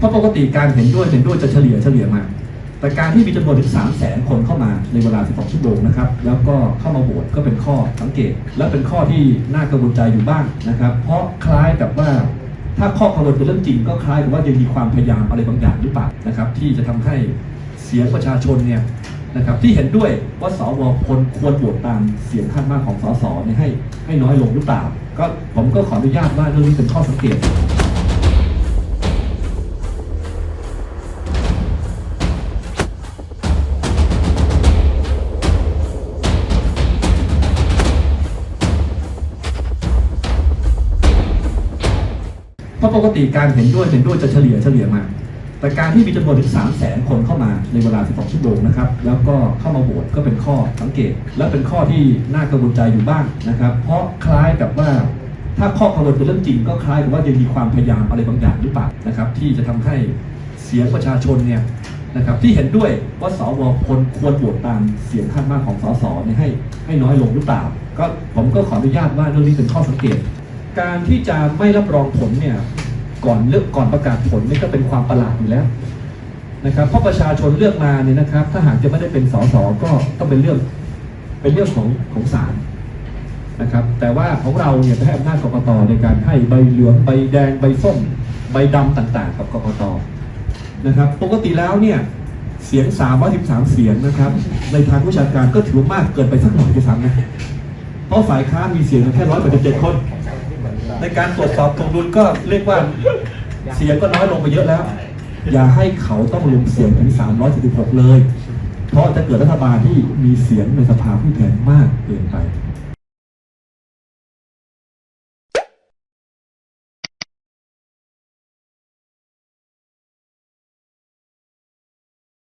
เพราะปกติการเห็นด้วยเห็นด้วยจะเฉลี่ยเฉลี่ยมา แต่การที่มีจำนวนถึง 3 0 0แสนคนเข้ามาในเวลา 12 ชั่วโมงนะครับ แล้วก็เข้ามาโหวตก็เป็นข้อสังเกต และเป็นข้อที่น่ากังวลใจอยู่บ้างนะครับ เพราะคล้ายกับว่าถ้าข้อกังวลเป็นเรื่องจริง ก็คล้ายกับว่ายังมีความพยายามอะไรบางอย่างหรือเปล่านะครับ ที่จะทำให้เสียงประชาชนเนี่ยนะครับที่เห็นด้วยว่าสวควรควรโหวตตามเสียงข้างมากของสสเนี่ยให้ให้น้อยลงหรือเปล่า ก็ผมก็ขออนุญาตว่าเรื่องนี้เป็นข้อสังเกต เพราะปกติการเห็นด้วยเห็นด้วยจะเฉลี่ยเฉลี่ยมา แต่การที่มีจำนวนถึง 3 0 0แสนคนเข้ามาในเวลา 12 ชั่วโมงนะครับ แล้วก็เข้ามาโหวตก็เป็นข้อสังเกต และเป็นข้อที่น่ากังวลใจอยู่บ้างนะครับ เพราะคล้ายกับว่าถ้าข้อกังวลเป็นเรื่องจริง ก็คล้ายกับว่ายังมีความพยายามอะไรบางอย่างหรือเปล่านะครับ ที่จะทำให้เสียงประชาชนเนี่ยนะครับที่เห็นด้วยว่าสวควรควรโหวตตามเสียงข้างมากของสสเนี่ยให้ให้น้อยลงหรือเปล่า ก็ผมก็ขออนุญาตว่าเรื่องนี้เป็นข้อสังเกต การที่จะไม่รับรองผลเนี่ยก่อนเลือกก่อนประกาศผลนี่ก็เป็นความประหลาดอยู่แล้วนะครับเพราะประชาชนเลือกมาเนี่ยนะครับ ถ้าหากจะไม่ได้เป็นสสก็ต้องเป็นเรื่องเป็นเรื่องของของศาลนะครับ แต่ว่าของเราเนี่ยจะให้อำนาจกกตในการให้ใบเหลืองใบแดงใบส้ม ใบดำต่าง ๆ กับกรกตนะครับ ปกติแล้วเนี่ยเสียง313เสียงนะครับ ในทางวิชาการก็ถือว่ามากเกินไปสักหน่อยด้วยซ้ำนะเพราะฝ่ายค้านมีเสียงแค่ร้อยแปดสิบเจ็ดคน ในการตรวจสอบตรงดุลก็เรียกว่าเสียงก็น้อยลงไปเยอะแล้ว อย่าให้เขาต้องรวมเสียงถึง 376 เลย เพราะจะเกิดรัฐบาลที่มีเสียงในสภาผู้แทนมากเกินไป